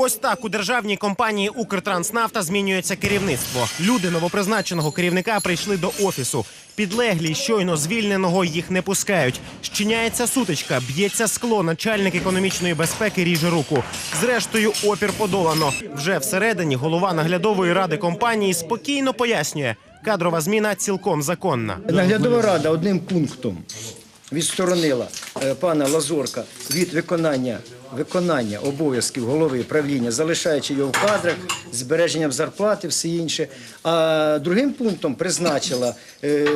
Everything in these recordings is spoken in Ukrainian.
Ось так у державній компанії Укртранснафта змінюється керівництво. Люди новопризначеного керівника прийшли до офісу. Підлеглі щойно звільненого їх не пускають. Щиняється сутичка, б'ється скло. Начальник економічної безпеки ріже руку. Зрештою, опір подолано. Вже всередині голова наглядової ради компанії спокійно пояснює, кадрова зміна цілком законна. Наглядова рада одним пунктом відсторонила пана Лазорка від виконання, виконання обов'язків голови правління, залишаючи його в кадрах, збереженням зарплати, все інше. А другим пунктом призначила е,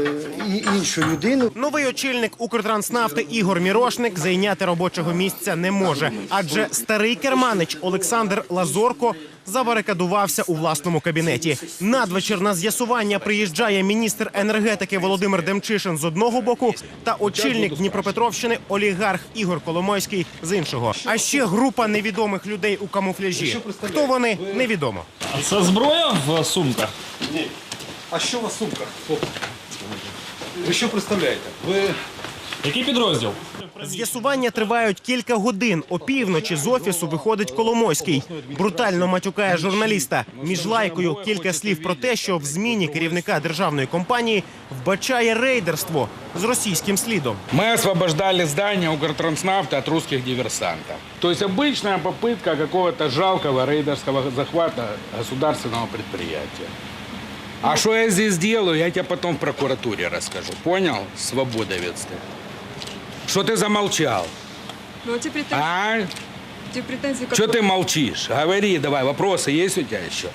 іншу людину. Новий очільник Укртранснафти Ігор Мірошник зайняти робочого місця не може, адже старий керманич Олександр Лазорко забарикадувався у власному кабінеті. Надвечір на з'ясування приїжджає міністр енергетики Володимир Демчишин з одного боку та очільник Дніпропетровщини олігарх Ігор Коломойський з іншого. А ще група невідомих людей у камуфляжі. Хто вони невідомо. А Це зброя в сумках? А що у вас в сумках? Ви що представляєте? Ви Який підрозділ? З'ясування тривають кілька годин. Опівночі з офісу виходить Коломойський. Брутально матюкає журналіста. Між лайкою кілька слів про те, що в зміні керівника державної компанії вбачає рейдерство з російським слідом. Мы освобождали здание Укртранснафта от русских диверсантов. То есть обычная попытка какого-то жалкого рейдерского захвата государственного предприятия. А что я здесь делаю, я тебе потом в прокуратуре расскажу. Понял, свободовец ты? Что ты замолчал? Ну, эти претензии, А? эти претензии как Что ты молчишь? Говори давай, вопросы есть у тебя еще?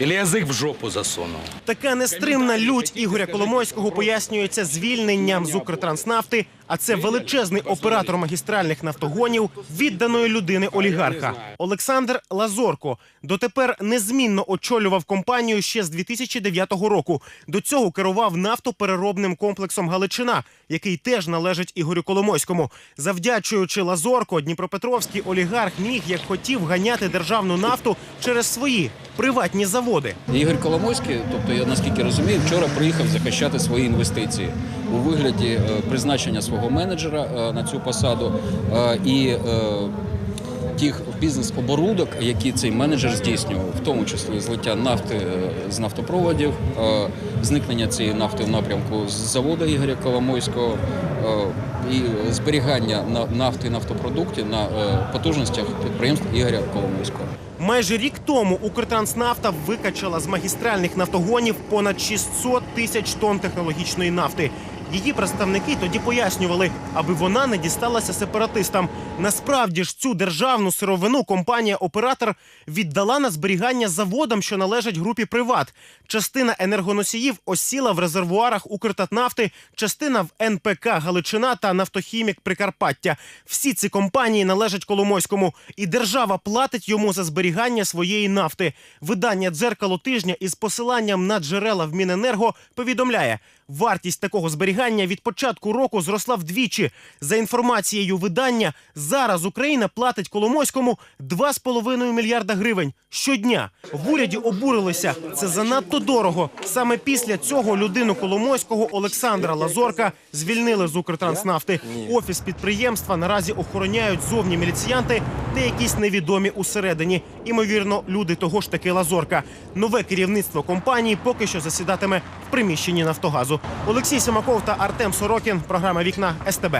Или язык в жопу засунул? Така нестримна лють Ігоря Коломойського пояснюється звільненням з Укртранснафти. а це величезний оператор магістральних нафтогонів відданої людини олігарха Олександр Лазорко. Дотепер незмінно очолював компанію ще з 2009 року. До цього керував нафтопереробним комплексом Галичина, який теж належить Ігорю Коломойському. Завдячуючи Лазорко, Дніпропетровський олігарх міг як хотів ганяти державну нафту через свої приватні заводи. Ігор Коломойський, тобто я наскільки розумію, вчора приїхав захищати свої інвестиції у вигляді е, призначення свого менеджера е, на цю посаду е, і е, тих бізнес-оборудок, які цей менеджер здійснював, в тому числі злиття нафти з нафтопроводів, зникнення цієї нафти в напрямку з заводу Ігоря Коломойського і зберігання на- нафти і нафтопродуктів на потужностях підприємств Ігоря Коломойського. Майже рік тому Укртранснафта викачала з магістральних нафтогонів понад 600 тисяч тонн технологічної нафти. Її представники тоді пояснювали, аби вона не дісталася сепаратистам. Насправді ж цю державну сировину компанія-оператор віддала на зберігання заводам, що належать групі Приват. Частина енергоносіїв осіла в резервуарах Укртатнафти, частина в НПК Галичина та Нафтохімік Прикарпаття. Всі ці компанії належать Коломойському, і держава платить йому за зберігання своєї нафти. Видання дзеркало тижня із посиланням на джерела в Міненерго повідомляє. Вартість такого зберігання від початку року зросла вдвічі. За інформацією видання, зараз Україна платить Коломойському 2,5 мільярда гривень щодня. В уряді обурилися. Це занадто дорого. Саме після цього людину Коломойського Олександра Лазорка звільнили з Укртранснафти. Офіс підприємства наразі охороняють зовні міліціянти та якісь невідомі усередині. Імовірно, люди того ж таки Лазорка. Нове керівництво компанії поки що засідатиме приміщенні Нафтогазу. Олексій Симаков та Артем Сорокін. Програма Вікна СТБ.